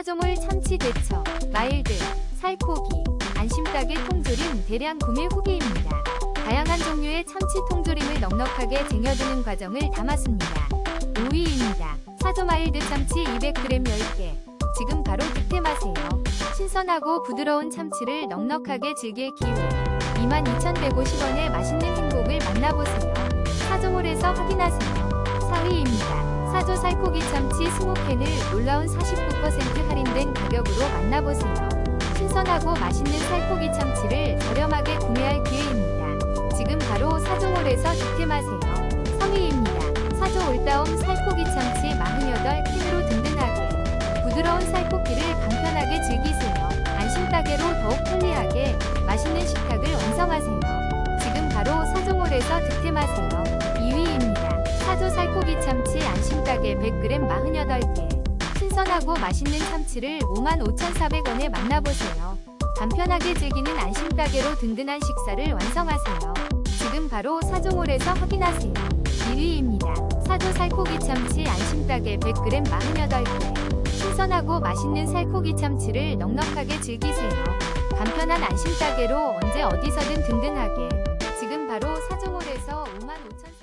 사조물 참치 대처, 마일드, 살코기, 안심닭의 통조림 대량 구매 후기입니다. 다양한 종류의 참치 통조림을 넉넉하게 쟁여두는 과정을 담았습니다. 5위입니다. 사조 마일드 참치 200g 10개. 지금 바로 득템하세요. 신선하고 부드러운 참치를 넉넉하게 즐길 기회. 22,150원의 맛있는 행복을 만나보세요. 사조몰에서 확인하세요. 4위입니다. 20캔을 놀라운 49% 할인된 가격으로 만나보세요. 신선하고 맛있는 살코기 참치를 저렴하게 구매할 기회입니다. 지금 바로 사조몰에서 득템하세요. 3위입니다. 사조 올다움 살코기 참치 48캔으로 든든하게 부드러운 살코기를 간편하게 즐기세요. 안심가게로 더욱 편리하게 맛있는 식탁을 완성하세요. 지금 바로 사조몰에서 득템하세요. 안심가게 100g 48개. 신선하고 맛있는 참치를 55,400원에 만나보세요. 간편하게 즐기는 안심가게로 든든한 식사를 완성하세요. 지금 바로 사조몰에서 확인하세요. 1위입니다. 사조 살코기 참치 안심가게 100g 48개. 신선하고 맛있는 살코기 참치를 넉넉하게 즐기세요. 간편한 안심가게로 언제 어디서든 든든하게. 지금 바로 사조몰에서 55,000